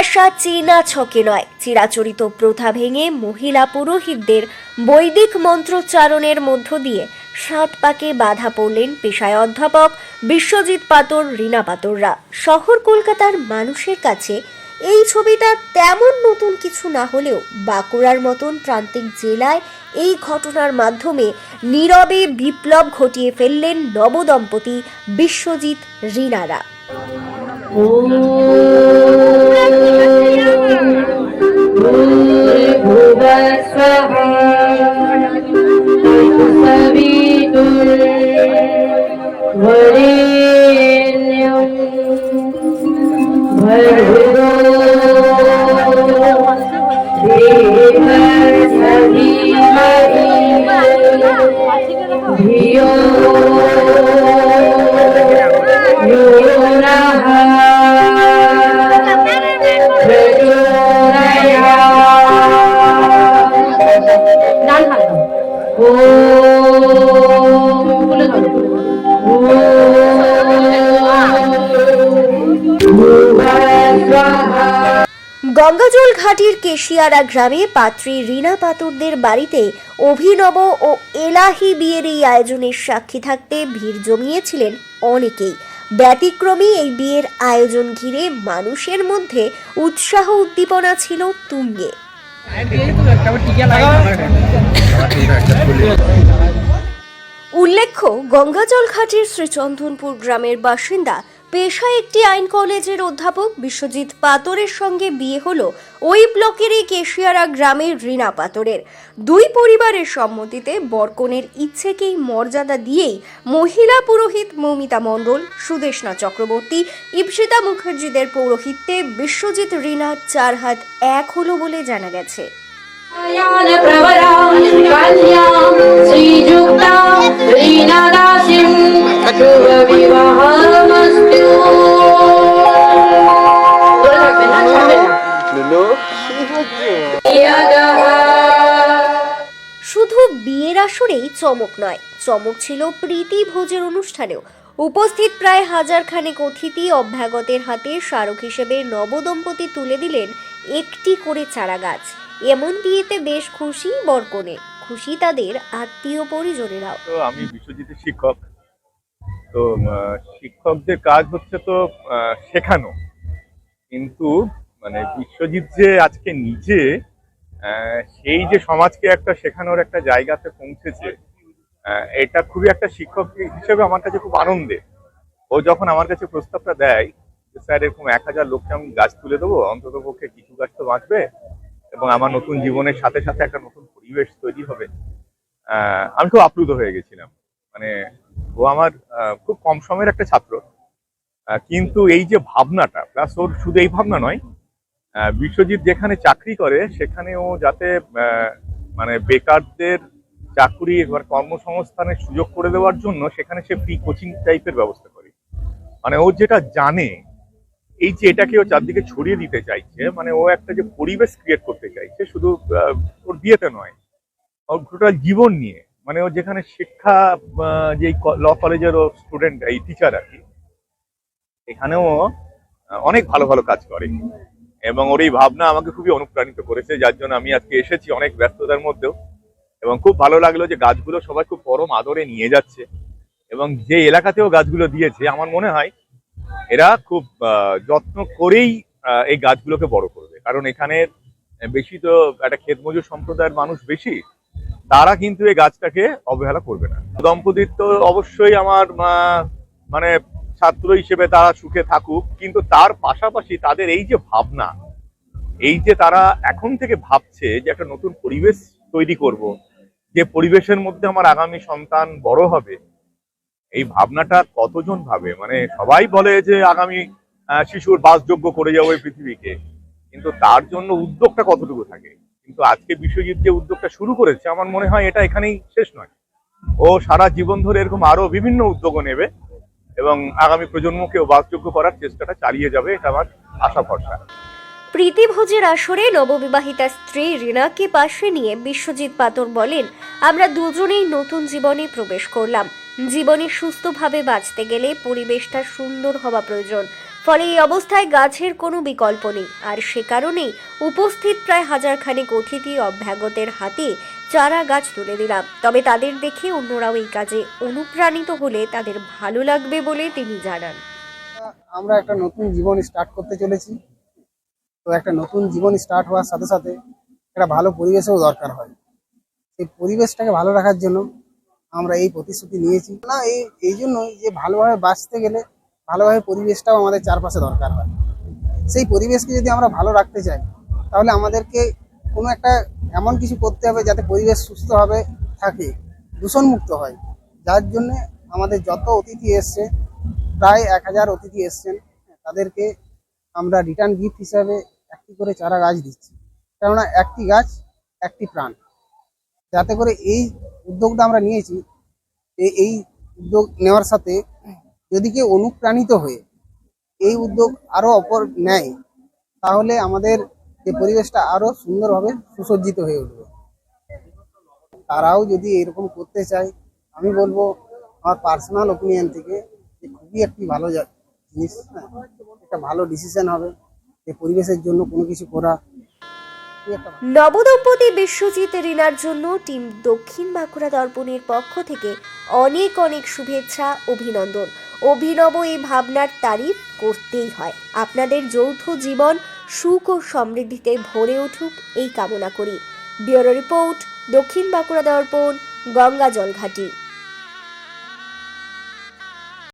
আসা চীনা ছকে নয়। চিরাচরিত প্রথা ভেঙে মহিলা পুরোহিতদের বৈদিক মন্ত্রোচ্চারণের মধ্য দিয়ে সাত পাকে বাধা পড়লেন পেশায় অধ্যাপক বিশ্বজিৎ পাতর, রীনা পাতররা। শহর কলকাতার মানুষের কাছে এই ছবিটা তেমন নতুন কিছু না হলেও বাঁকুড়ার মতন প্রান্তিক জেলায় এই ঘটনার মাধ্যমে নীরবে বিপ্লব ঘটিয়ে ফেললেন নবদম্পতি বিশ্বজিৎ, রীনারা। গঙ্গাজল ঘাটির কেশিয়ারা গ্রামে পাত্রী রীনা পাতুরদের বাড়িতে অভিনব ও এলাহি বিয়ের এই আয়োজনের সাক্ষী থাকতে ভিড় জমিয়েছিলেন অনেকেই। ব্যতিক্রমী এই বিয়ের আয়োজন ঘিরে মানুষের মধ্যে উৎসাহ উদ্দীপনা ছিল তুঙ্গে। উল্লেখ্য, গঙ্গাজল ঘাটের শ্রীচন্দনপুর গ্রামের বাসিন্দা পেশায় একটি আইন কলেজের অধ্যাপক বিশ্বজিৎ পাতরের সঙ্গে বিয়ে হলো ওই ব্লকেরই কেশিয়ারা গ্রামের রীনা পাতরের। দুই পরিবারের সম্মতিতে বরকনের ইচ্ছেকেই মর্যাদা দিয়েই মহিলা পুরোহিত মৌমিতা মণ্ডল সুদেশনা চক্রবর্তী, ইপসিতা মুখার্জিদের পৌরোহিত্যে বিশ্বজিৎ রিনা চার হাত এক হলো বলে জানা গেছে। কল্যাণ শুধু বিয়ের আসরেই চমক নয় চমক ছিল প্রীতি ভোজের অনুষ্ঠানেও। উপস্থিত প্রায় হাজার খানেক অতিথি অভ্যাগতের হাতে স্মারক হিসেবে নবদম্পতি তুলে দিলেন একটি করে চারা গাছ এমন বিয়েতে বেশ খুশি বরকনে খুশি তাদের আত্মীয় পরিজনেরাও। তো আমি বিশ্বজিতের শিক্ষক। তো শিক্ষকদের কাজ হচ্ছে তো আহ, শেখানো। কিন্তু মানে বিশ্বজিৎ যে আজকে নিজে সেই যে সমাজকে একটা শেখানোর একটা জায়গাতে পৌঁছেছে এটা খুবই একটা শিক্ষক হিসেবে আমার কাছে খুব আনন্দের ও যখন আমার কাছে প্রস্তাবটা দেয় যে, স্যার, এরকম এক হাজার লোককে আমি গাছ তুলে দেবো, অন্তত পক্ষে কিছু গাছ তো বাঁচবে এবং আমার নতুন জীবনের সাথে সাথে একটা নতুন পরিবেশ তৈরি হবে। আমি খুব আপ্লুত হয়ে গেছিলাম। মানে ও আমার খুব কম সময়ের একটা ছাত্র। কিন্তু এই যে ভাবনাটা, প্লাস ওর শুধু এই ভাবনা নয় বিশ্বজিৎ যেখানে চাকরি করে সেখানে ও যাতে মানে বেকারদের চাকুরি এবার কর্মসংস্থানের সুযোগ করে দেওয়ার জন্য সেখানে সে ফ্রি কোচিং টাইপের ব্যবস্থা করে। মানে ও যেটা জানে, এই যে এটাকে ও চারদিকে ছড়িয়ে দিতে চাইছে মানে ও একটা যে পরিবেশ ক্রিয়েট করতে চাইছে, শুধু ওর বিয়েতে নয়, ওর টোটাল জীবন নিয়ে। মানে ও যেখানে শিক্ষা যে ল কলেজের ও স্টুডেন্ট এই টিচার আর কি, এখানেও অনেক ভালো ভালো কাজ করে। এবং ওর এই ভাবনা আমাকে খুবই অনুপ্রাণিত করেছে, যার জন্য আমি আজকে এসেছি অনেক ব্যস্ততার মধ্যেও। এবং খুব ভালো লাগল যে গাছগুলো সবাই খুব পরম আদরে নিয়ে যাচ্ছে। এবং যে এলাকাতেও গাছগুলো দিয়েছে, আমার মনে হয় এরা খুব যত্ন করেই এই গাছগুলোকে বড় করবে। কারণ এখানে বেশি তো একটা ক্ষেত মজুর সম্প্রদায়ের মানুষ বেশি, তারা কিন্তু এই গাছটাকে অবহেলা করবে না। দম্পতির তো অবশ্যই আমার মানে ছাত্র হিসেবে তারা সুখে থাকুক, কিন্তু তার পাশাপাশি তাদের এই যে ভাবনা, এই যে তারা এখন থেকে ভাবছে যে একটা নতুন পরিবেশ তৈরি করব, যে পরিবেশের মধ্যে আমার আগামী সন্তান বড় হবে, এই ভাবনাটা কতজন ভাবে? মানে সবাই বলে যে আগামী শিশুর বাসযোগ্য করে যাব এই পৃথিবীকে, কিন্তু তার জন্য উদ্যোগটা কতটুকু থাকে? কিন্তু আজকে বিশ্বজিৎ যে উদ্যোগটা শুরু করেছে, আমার মনে হয় এটা এখানেই শেষ নয়। ও সারা জীবন ধরে এরকম আরও বিভিন্ন উদ্যোগও নেবে। এবং আগামী প্রজন্মকে বাসযোগ্য করার চেষ্টাটা চালিয়ে যাবে, এটা আমার আশা, ভরসা। প্রীতিভোজের আসরে নববিবাহিতা স্ত্রী রিনাকে পাশে নিয়ে বিশ্বজিৎ পাতর বলেন, আমরা দুজনেই নতুন জীবনে প্রবেশ করলাম। জীবনে সুস্থভাবে বাঁচতে গেলে পরিবেশটা সুন্দর হওয়া প্রয়োজন। ফলে এই অবস্থায় গাছের কোনো বিকল্প নেই। আর সে কারণেই উপস্থিত প্রায় হাজার খানেক অতিথি অভ্যাগতের হাতে চারা গাছ তুলে দিলাম। তবে তাদের দেখে অন্যরাও এই কাজে অনুপ্রাণিত হলে তাদের ভালো লাগবে বলে তিনি জানান। আমরা একটা নতুন জীবন স্টার্ট করতে চলেছি। তো একটা নতুন জীবন স্টার্ট হওয়ার সাথে সাথে একটা ভালো পরিবেশেও দরকার হয়। সেই পরিবেশটাকে ভালো রাখার জন্য আমরা এই প্রতিশ্রুতি নিয়েছি। না, এই এই জন্যই যে ভালোভাবে বাঁচতে গেলে ভালোভাবে পরিবেশটাও আমাদের চারপাশে দরকার হয়। সেই পরিবেশকে যদি আমরা ভালো রাখতে চাই, তাহলে আমাদেরকে কোনো একটা এমন কিছু করতে হবে যাতে পরিবেশ সুস্থভাবে থাকে, দূষণমুক্ত হয়। যার জন্য আমাদের যত অতিথি এসছে, প্রায় এক হাজার অতিথি এসছেন, তাদেরকে আমরা রিটার্ন গিফট হিসাবে একটি করে চারা গাছ দিচ্ছি। কেননা একটি গাছ একটি প্রাণ। যাতে করে এই উদ্যোগটা আমরা নিয়েছি এই উদ্যোগ নেওয়ার সাথে যদি কেউ অনুপ্রাণিত হয়ে এই উদ্যোগ আরও অপর নেয়, তাহলে আমাদের যে পরিবেশটা আরও সুন্দরভাবে সুসজ্জিত হয়ে উঠবে। তারাও যদি এরকম করতে চায় আমি বলব আমার পার্সোনাল ওপিনিয়ন থেকে যে খুবই একটি ভালো জিনিস হ্যাঁ, একটা ভালো ডিসিশন হবে যে পরিবেশের জন্য কোনো কিছু করা। নবদম্পতি বিশ্বজিৎ রিনার জন্য টিম দক্ষিণ বাঁকুড়া দর্পণের পক্ষ থেকে অনেক অনেক শুভেচ্ছা অভিনন্দন। অভিনব এই ভাবনার তারিফ করতেই হয়। আপনাদের যৌথ জীবন সুখ ও সমৃদ্ধিতে ভরে উঠুক এই কামনা করি। ব্যুরো রিপোর্ট, দক্ষিণ বাঁকুড়া দর্পণ, গঙ্গা জলঘাটি।